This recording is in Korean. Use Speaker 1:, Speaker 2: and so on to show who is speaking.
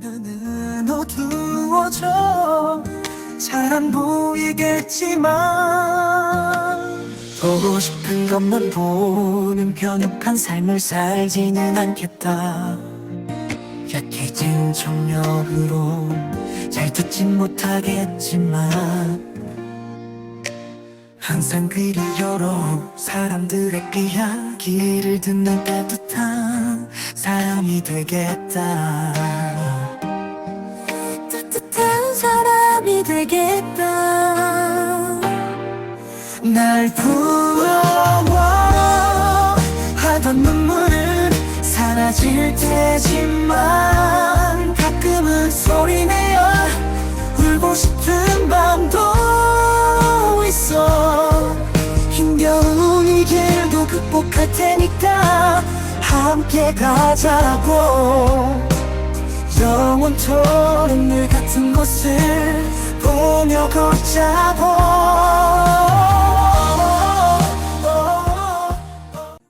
Speaker 1: 눈은 어두워져 잘 안 보이겠지만 보고 싶은 것만 보는 변혁한 삶을 살지는 않겠다. 약해진 청력으로 잘 듣진 못하겠지만 항상 귀를 열어 사람들의 이야기를 듣는 따뜻한 사람이 되겠다 되겠다. 날 부러워. 하던 눈물은 사라질 테지만 가끔은 소리내어 울고 싶은 밤도 있어. 힘겨운 이 길도 극복할 테니까 함께 가자고. 영원토록 늘 걷자고